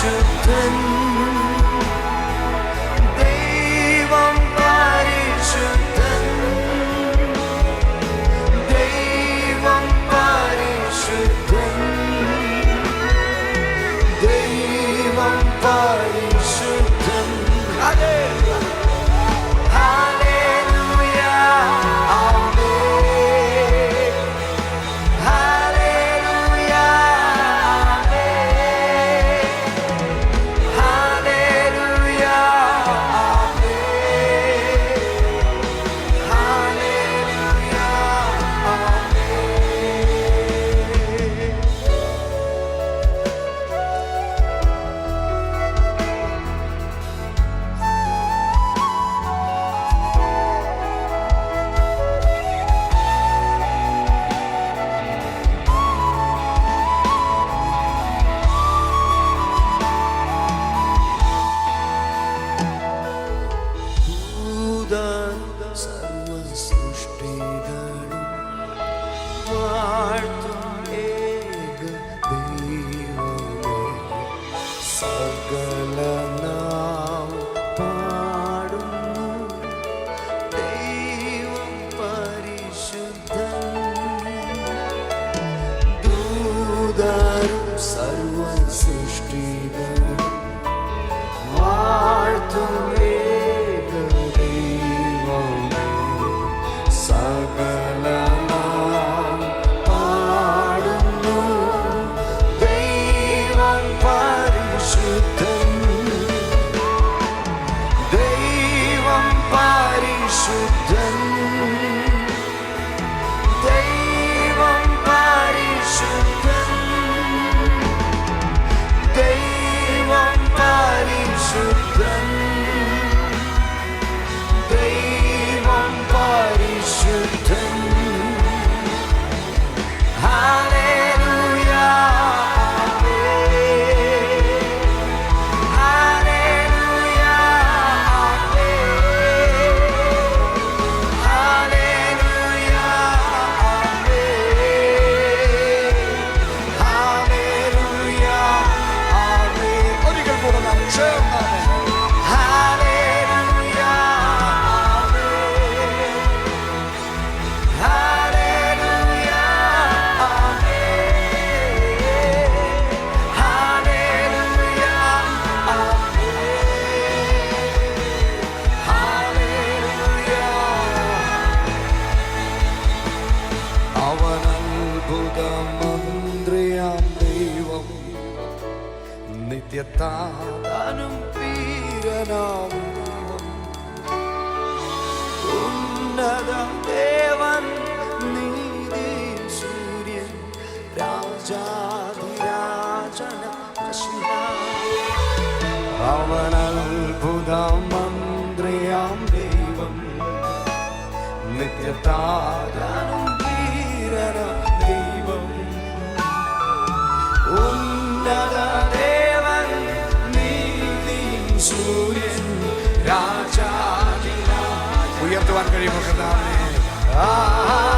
പരിശുദ്ധൻ ദൈവം വീരനാം ഉന്നത ദേവൻ നീതി സൂര്യൻ രാജാതിരാജന അവൻ അത്ഭുത മന്ത്രിയാം ദൈവം. നിത്യതാതനും വീരന ഉയർത്തുവാൻ കഴിയുമോ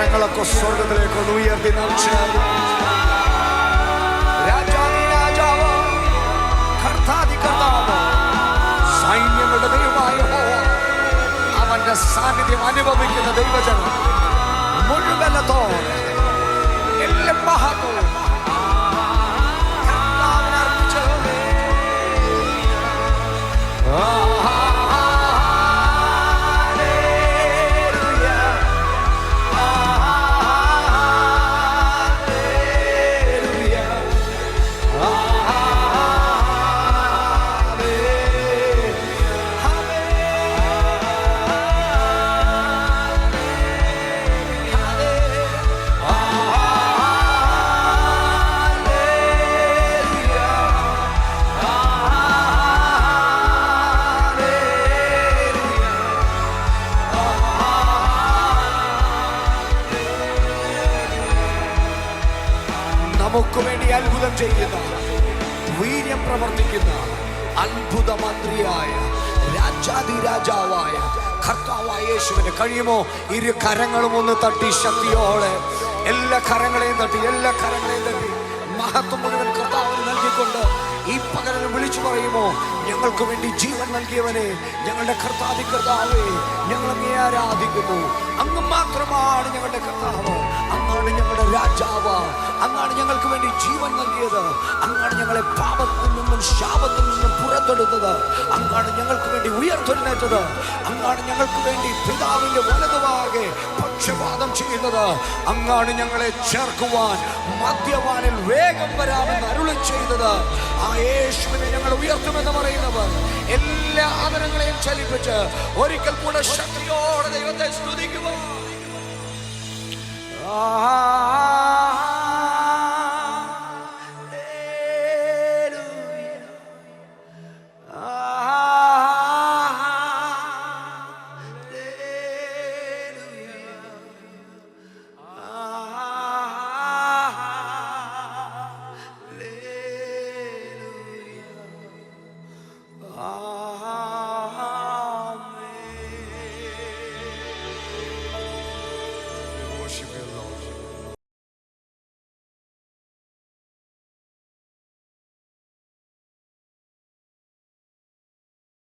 അക്കരങ്ങളൊക്കെ സ്വർഗത്തിലേക്ക് ഒന്ന് ഉയർത്തി നയിച്ചാലും രാജാതി രാജാവ് കർത്താതി കർത്താവ് സൈന്യങ്ങളുടെ ദൈവമായ അവന്റെ സാന്നിധ്യം അനുഭവിക്കുന്ന ദൈവജനം മുഴുവനത്തോടെ എല്ലാ നമുക്ക് വേണ്ടി അത്ഭുതം ചെയ്യുന്ന വീര്യം പ്രവർത്തിക്കുന്ന അത്ഭുത മന്ത്രിയായ രാജാതി രാജാവായ കർത്താവായ യേശുവിന് കഴിയുമോ? ഇരു കരങ്ങളും ഒന്ന് തട്ടി ശക്തിയോടെ. എല്ലാ കരങ്ങളെയും തട്ടി എല്ലാ കരങ്ങളെയും തട്ടി. മഹത്വം മുഴുവൻ കർത്താവിന് നൽകിക്കൊണ്ട് ഈ പകരം വിളിച്ചു പറയുമോ? ഞങ്ങൾക്ക് വേണ്ടി ജീവൻ നൽകിയവനെ ഞങ്ങളുടെ കർത്താതി കർത്താവേ ഞങ്ങൾ ആരാധിക്കുന്നു. അങ്ങ് മാത്രമാണ് ഞങ്ങളുടെ കർത്താവ്. അങ്ങാണ് ഞങ്ങളുടെ രാജാവ്. അങ്ങാണ് ഞങ്ങൾക്ക് വേണ്ടി ജീവൻ നൽകിയത്. അങ്ങാണ് ഞങ്ങളെ പാപത്തിൽ നിന്നും ശാപത്തിൽ നിന്നും പുറത്തെടുത്തത്. അങ്ങാണ് ഞങ്ങൾക്ക് വേണ്ടി ഉയർത്തെഴുന്നേറ്റത്. അങ്ങാണ് ഞങ്ങൾക്ക് വേണ്ടി പിതാവിന്റെ വലതുവാകെ പക്ഷപാതം ചെയ്യുന്നത്. അങ്ങാണ് ഞങ്ങളെ ചേർക്കുവാൻ മദ്യപാനിൽ വേഗം വരാമെന്ന് അരുളി ചെയ്തത്. ആ യേശുവിനെ ഞങ്ങൾ ഉയർത്തുമെന്ന് പറയുന്നവർ എല്ലാ ആദരങ്ങളെയും ചലിപ്പിച്ച് ഒരിക്കൽ കൂടെ ശക്തിയോടെ ദൈവത്തെ സ്തുതിക്കുക ആ